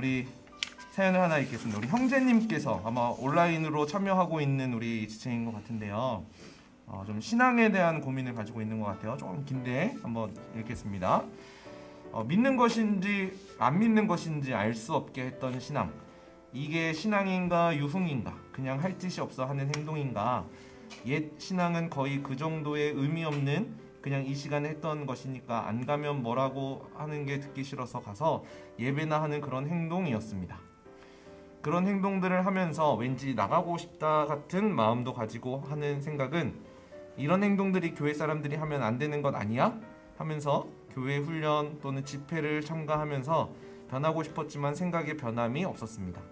우리 사연을 하나 읽겠습니다. 우리 형제님께서 아마 온라인으로 참여하고 있는 우리 지체인 것 같은데요. 어, 좀 신앙에 대한 고민을 가지고 있는 것 같아요. 조금 긴데 한번 읽겠습니다. 어, 믿는 것인지 안 믿는 것인지 알 수 없게 했던 신앙. 이게 신앙인가 유흥인가 그냥 할 짓이 없어 하는 행동인가 옛 신앙은 거의 그 정도의 의미 없는 그냥 이 시간에 했던 것이니까 안 가면 뭐라고 하는 게 듣기 싫어서 가서 예배나 하는 그런 행동이었습니다. 그런 행동들을 하면서 왠지 나가고 싶다 같은 마음도 가지고 하는 생각은 이런 행동들이 교회 사람들이 하면 안 되는 것 아니야? 하면서 교회 훈련 또는 집회를 참가하면서 변하고 싶었지만 생각의 변함이 없었습니다.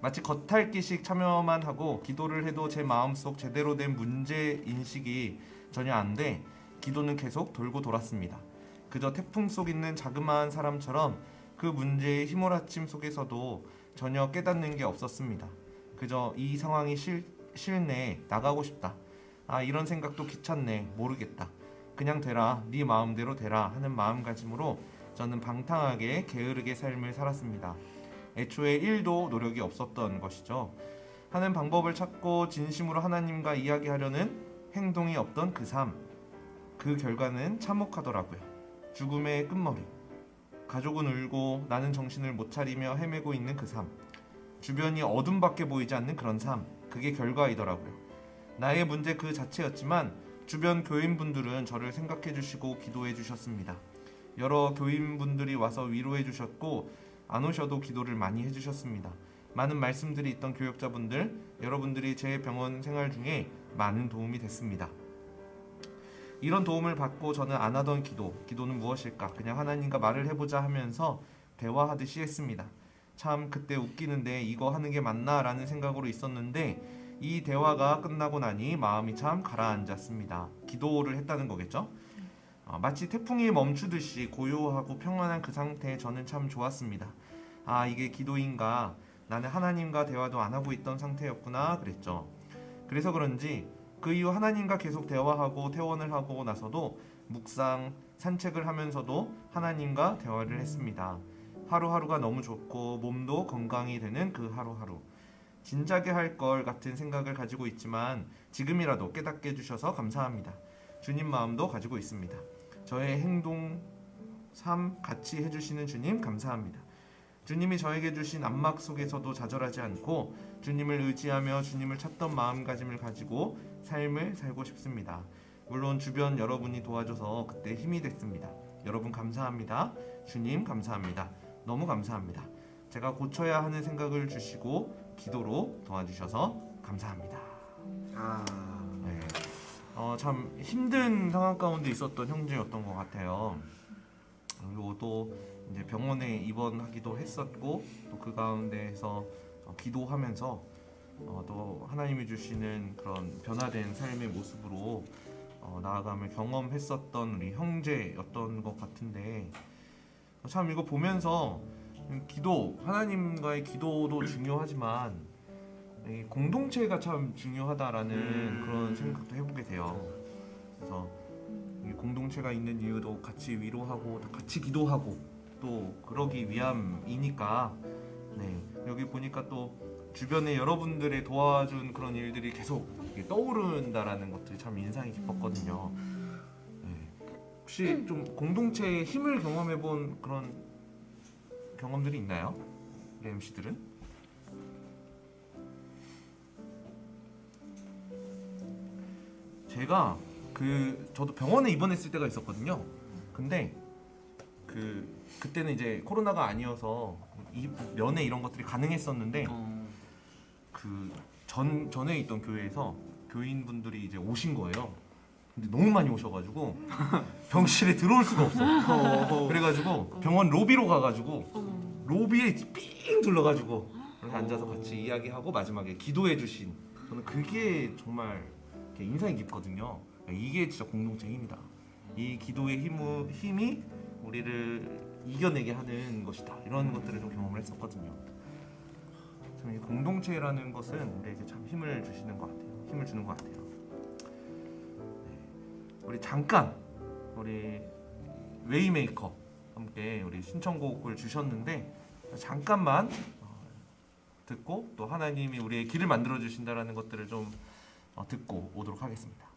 마치 겉핥기식 참여만 하고 기도를 해도 제 마음속 제대로 된 문제 인식이 전혀 안 돼 기도는 계속 돌고 돌았습니다. 그저 태풍 속 있는 자그마한 사람처럼 그 문제의 휘몰아침 속에서도 전혀 깨닫는 게 없었습니다. 그저 이 상황이 싫, 싫네 나가고 싶다. 아 이런 생각도 귀찮네 모르겠다. 그냥 되라 네 마음대로 되라 하는 마음가짐으로 저는 방탕하게 게으르게 삶을 살았습니다. 애초에 1도 노력이 없었던 것이죠. 하는 방법을 찾고 진심으로 하나님과 이야기하려는 행동이 없던 그 삶. 그 결과는 참혹하더라고요. 죽음의 끝머리. 가족은 울고 나는 정신을 못 차리며 헤매고 있는 그 삶. 주변이 어둠밖에 보이지 않는 그런 삶. 그게 결과이더라고요. 나의 문제 그 자체였지만 주변 교인분들은 저를 생각해 주시고 기도해 주셨습니다. 여러 교인분들이 와서 위로해 주셨고 안 오셔도 기도를 많이 해 주셨습니다. 많은 말씀들이 있던 교역자분들, 여러분들이 제 병원 생활 중에 많은 도움이 됐습니다. 이런 도움을 받고 저는 안 하던 기도, 기도는 무엇일까? 그냥 하나님과 말을 해보자 하면서 대화하듯이 했습니다. 참 그때 웃기는데 이거 하는 게 맞나 라는 생각으로 있었는데 이 대화가 끝나고 나니 마음이 참 가라앉았습니다. 기도를 했다는 거겠죠? 어, 마치 태풍이 멈추듯이 고요하고 평안한 그 상태에 저는 참 좋았습니다. 아 이게 기도인가? 나는 하나님과 대화도 안 하고 있던 상태였구나 그랬죠. 그래서 그런지 그 이후 하나님과 계속 대화하고 퇴원을 하고 나서도 묵상, 산책을 하면서도 하나님과 대화를 했습니다. 하루하루가 너무 좋고 몸도 건강이 되는 그 하루하루. 진작에 할 걸 같은 생각을 가지고 있지만 지금이라도 깨닫게 해주셔서 감사합니다. 주님 마음도 가지고 있습니다. 저의 행동, 삶 같이 해주시는 주님 감사합니다. 주님이 저에게 주신 안막 속에서도 좌절하지 않고 주님을 의지하며 주님을 찾던 마음가짐을 가지고 삶을 살고 싶습니다. 물론 주변 여러분이 도와줘서 그때 힘이 됐습니다. 여러분 감사합니다. 주님 감사합니다. 너무 감사합니다. 제가 고쳐야 하는 생각을 주시고 기도로 도와주셔서 감사합니다. 아, 네. 어, 참 힘든 상황 가운데 있었던 형제였던 것 같아요. 그리고 또 이제 병원에 입원하기도 했었고 또 그 가운데에서 어, 기도하면서 어, 또 하나님이 주시는 그런 변화된 삶의 모습으로 어, 나아감을 경험했었던 우리 형제였던 것 같은데 어, 참 이거 보면서 기도 하나님과의 기도도 중요하지만 이 공동체가 참 중요하다라는 음. 그런 생각도 해보게 돼요. 그래서 이 공동체가 있는 이유도 같이 위로하고 같이 기도하고 또 그러기 위함이니까 네 여기 보니까 또 주변에 여러분들의 도와준 그런 일들이 계속 이렇게 떠오른다라는 것들이 참 인상이 깊었거든요. 네. 혹시 좀 공동체의 힘을 경험해본 그런 경험들이 있나요? 우리 MC들은? 제가 그 저도 병원에 입원했을 때가 있었거든요. 근데 그 그때는 이제 코로나가 아니어서 이 면회 이런 것들이 가능했었는데 어, 그 전 전에 있던 교회에서 교인분들이 이제 오신 거예요. 근데 너무 많이 오셔가지고 병실에 들어올 수가 없어. 그래가지고 병원 로비로 가가지고 로비에 삥 둘러가지고 그렇게 앉아서 같이 이야기하고 마지막에 기도해 주신 저는 그게 정말 이렇게 인상이 깊거든요. 이게 진짜 공동체 힘이다. 이 기도의 힘, 힘이 우리를 이겨내게 하는 것이다. 이런 것들을 좀 경험을 했었거든요. 참 이 공동체라는 것은 우리에게 참 힘을 주시는 것 같아요. 힘을 주는 것 같아요. 네. 우리 잠깐 우리 웨이메이커 함께 우리 신청곡을 주셨는데 잠깐만 어, 듣고 또 하나님이 우리의 길을 만들어 주신다라는 것들을 좀 어, 듣고 오도록 하겠습니다.